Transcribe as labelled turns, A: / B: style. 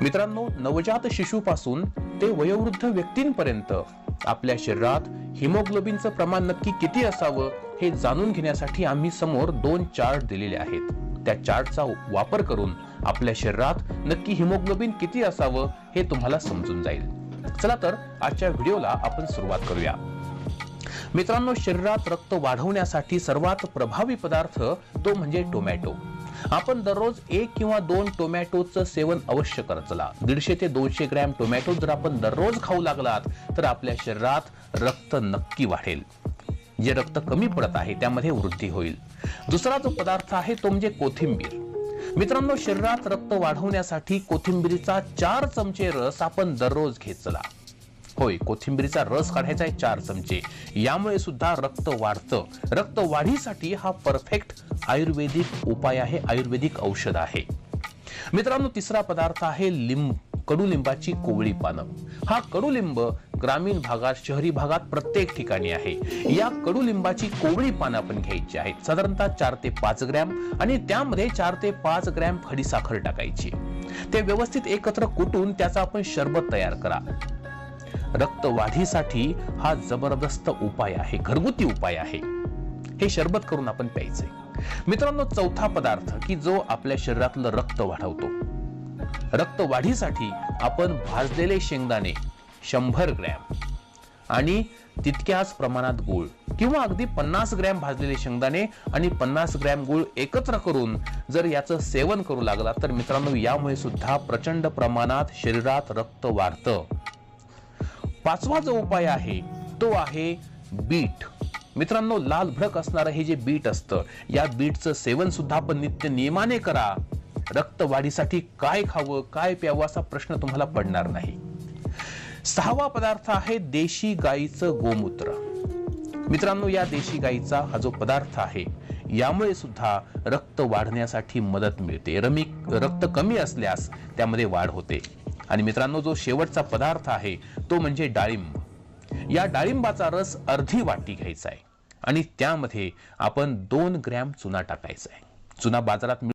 A: मित्रांनो नवजात शिशूपासून ते वयोवृद्ध व्यक्तींपर्यंत आपल्या शरीरात हिमोग्लोबिनचं प्रमाण नक्की किती असावं हे जाणून घेण्यासाठी आम्ही समोर दोन चार्ट दिलेले आहेत. त्या चार्टचा वापर करून आपल्या शरीरात नक्की हिमोग्लोबिन किती असावं हे तुम्हाला समजून जाईल. चला तर आजच्या व्हिडिओला आपण सुरुवात करूया. मित्रांनो शरीरात रक्त वाढवण्यासाठी सर्वात प्रभावी पदार्थ तो म्हणजे टोमॅटो. आपण दररोज एक किंवा दोन टोमॅटोचं सेवन अवश्य करत चला दीडशे ते दोनशे ग्रॅम टोमॅटो जर आपण दररोज खाऊ लागलात तर आपल्या शरीरात रक्त नक्की वाढेल. जे रक्त कमी पडत आहे त्यामध्ये वृद्धी होईल. दुसरा जो पदार्थ आहे तो म्हणजे कोथिंबीर. मित्रांनो शरीरात रक्त वाढवण्यासाठी कोथिंबीरीचा चार चमचे रस आपण दररोज घेत चला होय कोथिंबीरीचा रस काढायचा आहे चार चमचे. यामुळे सुद्धा रक्त वाढतं. रक्त वाढीसाठी हा परफेक्ट आयुर्वेदिक उपाय आहे आयुर्वेदिक औषध आहे. मित्रांनो तिसरा पदार्थ आहे लिंब कडुलिंबाची कोवळी पानं. हा कडुलिंब ग्रामीण भागात शहरी भागात प्रत्येक ठिकाणी आहे. या कडुलिंबाची कोवळी पानं आपण घ्यायची आहेत. साधारणतः चार ते पाच ग्रॅम आणि त्यामध्ये चार ते पाच ग्रॅम खडीसाखर टाकायची. ते व्यवस्थित एकत्र कुटून त्याचा आपण शरबत तयार करा. रक्त वाढीसाठी हा जबरदस्त उपाय आहे घरगुती उपाय आहे. हे शरबत करून आपण प्यायचंय. मित्रांनो चौथा पदार्थ की जो आपल्या शरीरातलं रक्त वाढवतो. रक्त वाढीसाठी आपण भाजलेले शेंगदाणे शंभर ग्रॅम आणि तितक्याच प्रमाणात गुळ किंवा अगदी पन्नास ग्रॅम भाजलेले शेंगदाणे आणि पन्नास ग्रॅम गुळ एकत्र करून जर याचं सेवन करू लागला तर मित्रांनो यामुळे सुद्धा प्रचंड प्रमाणात शरीरात रक्त वाढतं. पाचवा जो उपाय आहे तो आहे बीट. मित्रांनो लाल भडक असणारं हे जे बीट असतं या बीटचं सेवन सुद्धा आपण नित्य नियमाने करा. रक्त वाढीसाठी काय खावं काय प्यावं असा प्रश्न तुम्हाला पडणार नाही. सहावा पदार्थ आहे देशी गाईचं गोमूत्र. मित्रांनो या देशी गाईचा हा जो पदार्थ आहे यामुळे सुद्धा रक्त वाढण्यासाठी मदत मिळते. रमी रक्त कमी असल्यास त्यामध्ये वाढ होते. आणि मित्रांनो जो शेवटचा पदार्थ आहे तो म्हणजे डाळिंब. या डाळिंबाचा रस अर्धी वाटी घ्यायचा आहे. आणि त्यामध्ये आपण दोन ग्रॅम चुना टाकायचा आहे. चुना बाजारात मिळ-